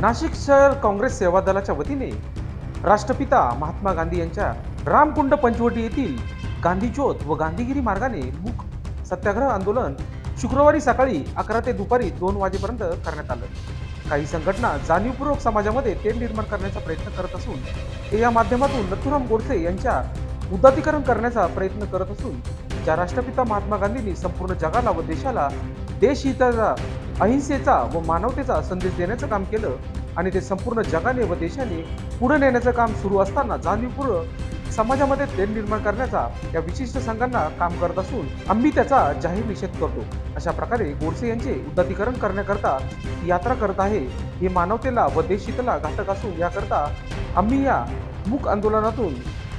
नाशिक शहर काँग्रेस सेवा दलाच्या वतीने राष्ट्रपिता महात्मा गांधी यांच्या रामकुंड पंचवटी येथील गांधी ज्योत व गांधीगिरी मार्गाने मूक सत्याग्रह आंदोलन शुक्रवारी सकाळी अकरा ते दुपारी दोन वाजेपर्यंत करण्यात आलं. काही संघटना जाणीवपूर्वक समाजामध्ये तेल निर्माण करण्याचा प्रयत्न करत असून ते या माध्यमातून नथुराम गोडसे यांच्या उदातीकरण करण्याचा प्रयत्न करत असून ज्या राष्ट्रपिता महात्मा गांधींनी संपूर्ण जगाला व देशाला देशहिताचा अहिंसेचा व मानवतेचा संदेश देण्याचं काम केलं आणि ते संपूर्ण जगाने व देशाने पुढे नेण्याचं काम सुरू असताना जाणीवपूर्वक समाजामध्ये तेल निर्माण करण्याचा या विशिष्ट संघांना काम करत असून आम्ही त्याचा जाहीर निषेध करतो. अशा प्रकारे गोडसे यांचे उदातीकरण करण्याकरता यात्रा करत आहे. हे मानवतेला व देशहिताला घातक असून याकरता आम्ही या मूक आंदोलनातून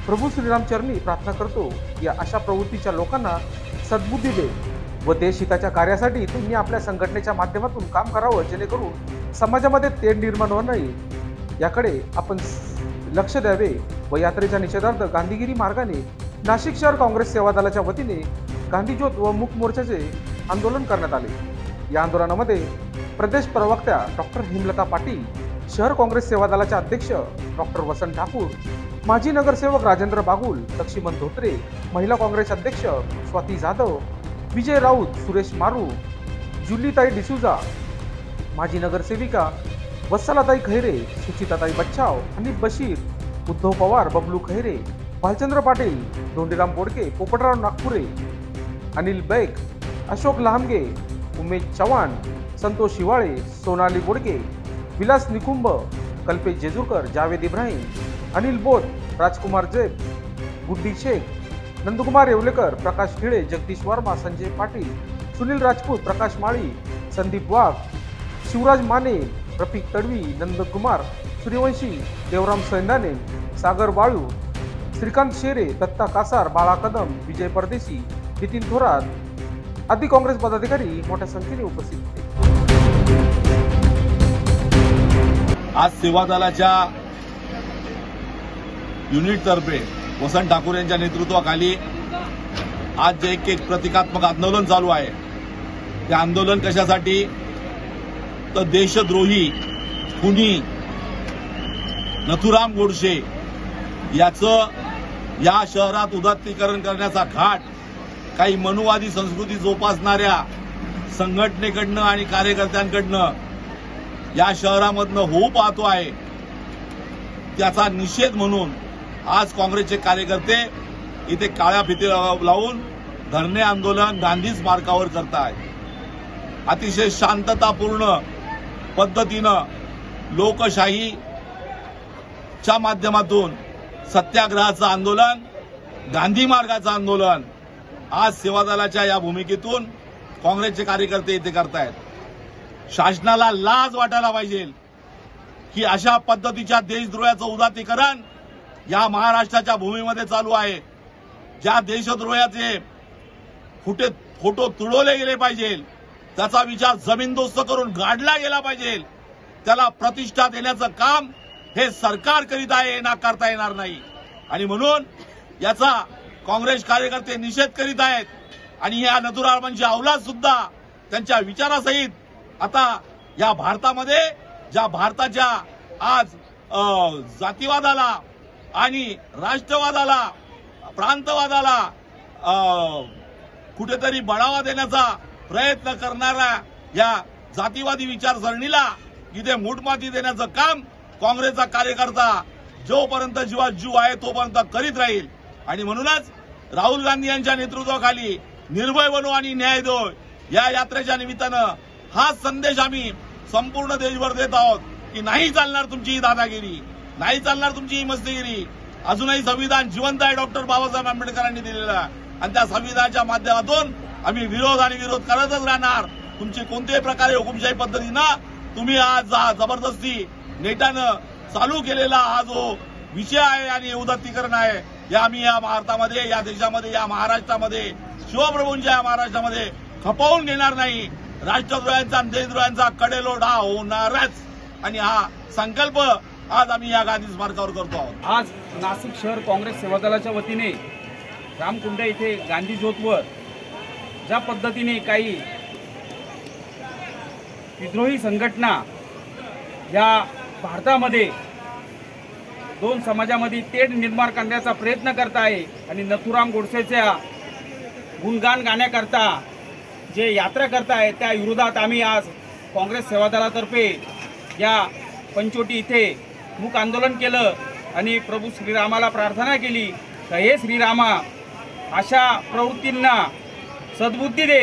प्रभू श्रीरामचरणी प्रार्थना करतो. या अशा प्रवृत्तीच्या लोकांना सद्बुद्धी दे. व देशहिताच्या कार्यासाठी तुम्ही आपल्या संघटनेच्या माध्यमातून काम करावं जेणेकरून समाजामध्ये तेढ निर्माण होणार नाही. याकडे आपण लक्ष द्यावे व यात्रेच्या निषेधार्थ गांधीगिरी मार्गाने नाशिक शहर काँग्रेस सेवा दलाच्या वतीने गांधीज्योत व मुक मोर्चाचे आंदोलन करण्यात आले. या आंदोलनामध्ये प्रदेश प्रवक्त्या डॉक्टर हिमलता पाटील शहर काँग्रेस सेवा दलाचे अध्यक्ष डॉक्टर वसंत ठाकूर माजी नगरसेवक राजेंद्र बागुल लक्ष्मण धोत्रे महिला काँग्रेस अध्यक्ष स्वाती जाधव विजय राऊत सुरेश मारू जुलीताई डिसुजा माजी नगरसेविका वत्सलाताई खैरे सुचिताताई बच्चाव आणि बशीर उद्धव पवार बबलू खैरे भालचंद्र पाटील धोंडीराम बोडके पोपटराव नागपुरे अनिल बैक अशोक लहामगे उमेश चव्हाण संतोष शिवाळे सोनाली बोडके विलास निकुंभ कल्पेश जेजूरकर जावेद इब्राहिम अनिल बोध राजकुमार जैब गुड्डी शेख नंदकुमार येवलेकर प्रकाश खिळे जगदीश वर्मा संजय पाटील सुनील राजपूत प्रकाश माळी संदीप वाघ शिवराज माने रफिक तडवी नंदकुमार सूर्यवंशी देवराम सैंदाने सागर वाळू श्रीकांत शेरे दत्ता कासार बाळा कदम विजय परदेशी नितीन थोरात आदी काँग्रेस पदाधिकारी मोठ्या संख्येने उपस्थित होते. आज सेवा दलाच्या युनिटतर्फे वसंत ठाकूर यांच्या नेतृत्वाखाली आज जे एक एक प्रतिकात्मक आंदोलन चालू आहे. ते आंदोलन कशासाठी? तर देशद्रोही खुनी नथुराम गोडसे याचं या शहरात उदात्तीकरण करण्याचा घाट काही मनुवादी संस्कृती जोपासणाऱ्या संघटनेकडनं आणि कार्यकर्त्यांकडनं या शहरामधनं होऊ पाहतो आहे. त्याचा निषेध म्हणून आज काँग्रेसचे कार्यकर्ते इथे काळ्या भीती लावून धरणे आंदोलन गांधी स्मारकावर आहेत अतिशय शांततापूर्ण पद्धतीनं लोकशाहीच्या माध्यमातून सत्याग्रहाचं आंदोलन गांधी मार्गाचं आंदोलन आज सेवादलाच्या या भूमिकेतून काँग्रेसचे कार्यकर्ते इथे करतायत. शासनाला लाज वाटायला पाहिजे की अशा पद्धतीच्या देशद्रोहाचं उदातीकरण या महाराष्ट्राच्या भूमीमध्ये चालू आहे. ज्या देशद्रोहाचे कुठे फोटो तुडवले गेले पाहिजे त्याचा विचार जमीनदोस्त करून गाडला गेला पाहिजे त्याला प्रतिष्ठा देण्याचं काम हे सरकार करीत आहे ना करता येणार नाही. आणि म्हणून याचा काँग्रेस कार्यकर्ते निषेध करीत आहेत. आणि या नथुरामांची अवलाद सुद्धा त्यांच्या विचारासहित आता या भारतामध्ये ज्या भारताच्या आज जातीवादाला आणि राष्ट्रवादाला प्रांतवादाला कुठेतरी बढावा देण्याचा प्रयत्न करणाऱ्या या जातीवादी विचारसरणीला इथे मोठमाती देण्याचं काम काँग्रेसचा कार्यकर्ता जोपर्यंत जीवा जीव आहे तोपर्यंत करीत राहील. आणि म्हणूनच राहुल गांधी यांच्या नेतृत्वाखाली निर्भय बनू आणि न्याय दो या यात्रेच्या निमित्तानं हा संदेश आम्ही संपूर्ण देशभर देत आहोत की नाही चालणार तुमची ही दादागिरी. नाही चालणार तुमची ही मस्तीगिरी. अजूनही संविधान जिवंत आहे डॉक्टर बाबासाहेब आंबेडकरांनी दिलेला आणि त्या संविधानाच्या माध्यमातून आम्ही विरोध आणि विरोध करतच राहणार. तुमची कोणत्याही प्रकारे हुकुमशाही पद्धतीनं तुम्ही आज जबरदस्ती नेटानं चालू केलेला हा जो विषय आहे आणि उदात्तीकरण आहे या आम्ही या भारतामध्ये या देशामध्ये या महाराष्ट्रामध्ये शिवप्रभूंच्या या महाराष्ट्रामध्ये खपवून घेणार नाही. राष्ट्रद्रोह्यांचा आणि देशद्रोह्यांचा कडेलोढा होणारच. आणि हा संकल्प आज आम्ही या गांधी स्मारकावर करतो आहोत. आज नाशिक शहर काँग्रेस सेवा दलाच्या वतीने रामकुंड येथे गांधी ज्योतवर ज्या पद्धतीने काही विद्रोही संघटना या भारतामध्ये दोन समाजामध्ये तेढ निर्माण करण्याचा प्रयत्न करत आहे आणि नथुराम गोडसेच्या गुणगान गाण्याकरता जे यात्रा करत आहे त्या विरोधात आम्ही आज काँग्रेस सेवा दलातर्फे या पंचोटी इथे मूक आंदोलन केलं आणि प्रभू श्रीरामाला प्रार्थना केली तर हे श्रीरामा अशा प्रवृत्तींना सद्बुद्धी दे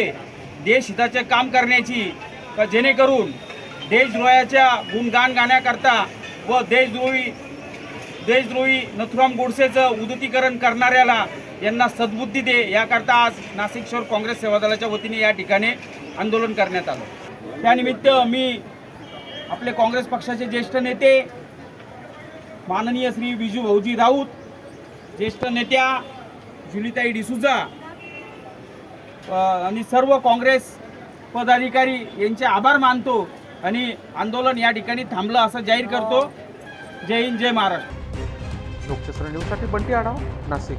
देशहिताचे काम करण्याची का जेणेकरून देशद्रोहाच्या गुणगान गाण्याकरता व देशद्रोही देशद्रोही नथुराम गोडसेचं उदतीकरण करणाऱ्याला यांना सद्बुद्धी दे याकरता आज नाशिक शहर काँग्रेस सेवा दलाच्या वतीने या ठिकाणी आंदोलन करण्यात आलं. त्यानिमित्त मी आपले काँग्रेस पक्षाचे ज्येष्ठ नेते माननीय श्री विजू भाऊजी राऊत ज्येष्ठ नेत्या जुलिताई डिसुजा आणि सर्व काँग्रेस पदाधिकारी यांचे आभार मानतो आणि आंदोलन या ठिकाणी थांबलं असं जाहीर करतो. जय हिंद जय महाराष्ट्र. लोकशास्त्र न्यूजसाठी बंटी आढाव नाशिक.